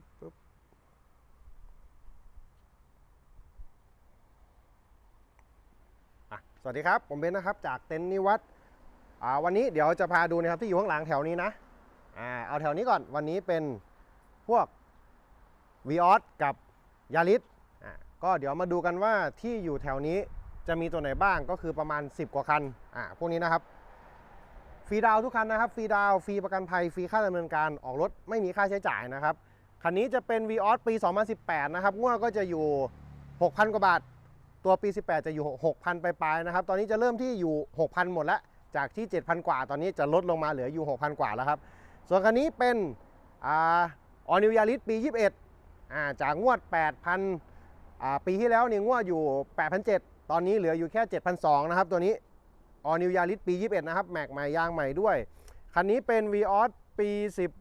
๊บปุ๊บสวัสดีครับ ผมเบนนะครับ จากเต็นนิวัตวันนี้เดี๋ยวจะพาดูนะครับที่อยู่ข้างหลังแถวนี้นะอเอาแถวนี้ก่อนวันนี้เป็นพวกวีออสกับยาลิสก็เดี๋ยวมาดูกันว่าที่อยู่แถวนี้จะมีตัวไหนบ้างก็คือประมาณ 10 กว่าคันพวกนี้นะครับฟรีดาวทุกคันนะครับฟรีดาวฟรีประกันภัยฟรีค่าดำเนินการออกรถไม่มีค่าใช้จ่ายนะครับ คันนี้จะเป็น v ีออสปี 2018 นะครับงวดก็จะอยู่ 6,000 กว่าบาท ตัวปี 18 จะอยู่ 6,000ปลายๆนะครับ ตอนนี้จะเริ่มที่อยู่ 6,000 หมดแล้วจากที่ 7,000 กว่า ตอนนี้จะลดลงมาเหลืออยู่ 6,000 กว่าแล้วครับ ส่วนคันนี้เป็นออนิวยาริสปี 21อ่าจากงวด 8,000อ่าปีที่แล้วนี่งวดอยู่8,700ตอนนี้เหลืออยู่แค่7,200นะครับ ตัวนี้ออนิวยาริสปี 21 นะครับ แม็กใหม่ยางใหม่ด้วย คันนี้เป็น v ีออสปี 10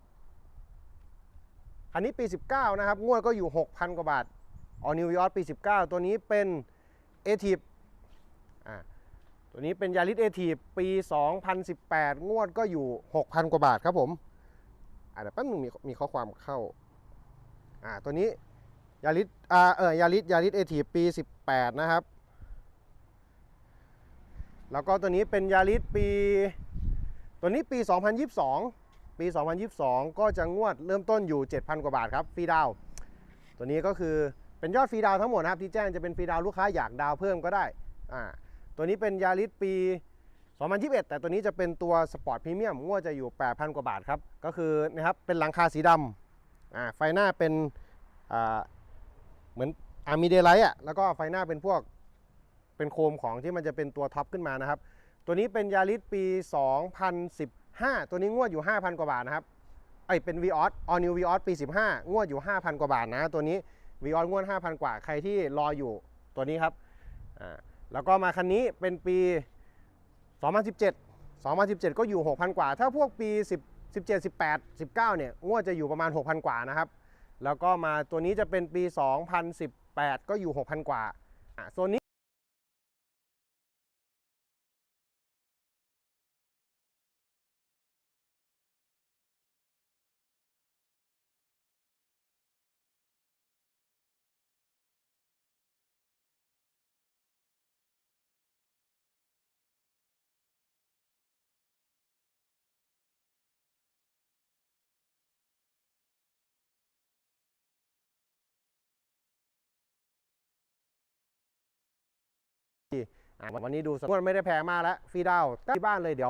คันนี้ปี 19 นะครับ งวดก็อยู่ 6,000 กว่าบาทออนิวยอร์ปี 19 ตัวนี้เป็นเอทีฟอ่าตัวนี้เป็นยาริสเอทีฟปี 2018 งวดก็อยู่ 6,000 กว่าบาทครับผมอ่าเดี๋ยวแป๊บนึงมีมีข้อความเข้าอ่าตัวนี้ยาริสอ่าเออยาริสยาริสเอทีฟปี 18 นะครับ แล้วก็ตัวนี้เป็นยาริสปี ตัวนี้ปี 2022 ปี 2022 ก็จะงวดเริ่มต้นอยู่ 7,000 กว่าบาทครับฟรีดาวตัวนี้ก็คือเป็นยอดฟรีดาวทั้งหมดนะครับที่แจ้งจะเป็นฟรีดาวลูกค้าอยากดาวเพิ่มก็ได้อ่าตัวนี้เป็นยาริสปี 2021 แต่ตัวนี้จะเป็นตัวสปอร์ตพรีเมียมงวดจะอยู่ 8,000 กว่าบาทครับก็คือนะครับเป็นหลังคาสีดำอ่าไฟหน้าเป็นอ่าเหมือนอามีเดลไลท์อะแล้วก็ไฟหน้าเป็นพวกเป็นโคมของที่มันจะเป็นตัวท็อปขึ้นมานะครับ ตัวนี้เป็นยาริสปี2,11 5 ตัวนี้งวดอยู่ 5,000 กว่าบาทนะครับไอยเป็น v ีออสออนิววีออสปี 15 งวดอยู่ 5,000 กว่าบาทนะ ตัวนี้ v ีออสงวด 5,000 กว่าใครที่รออยู่ตัวนี้ครับอ่าแล้วก็มาคันนี้เป็นปี 2017 2017 ก็อยู่ 6,000 กว่า ถ้าพวกปี 10 17 18 19 เนี่ย งวดจะอยู่ประมาณ 6,000 กว่านะครับ แล้วก็มาตัวนี้จะเป็นปี 2018 ก็อยู่ 6,000 กว่าอ่าโซนนี้ วันนี้ดูสมมติไม่ได้แพงมากแล้วฟรีดาวน์ที่บ้านเลยเดี๋ยว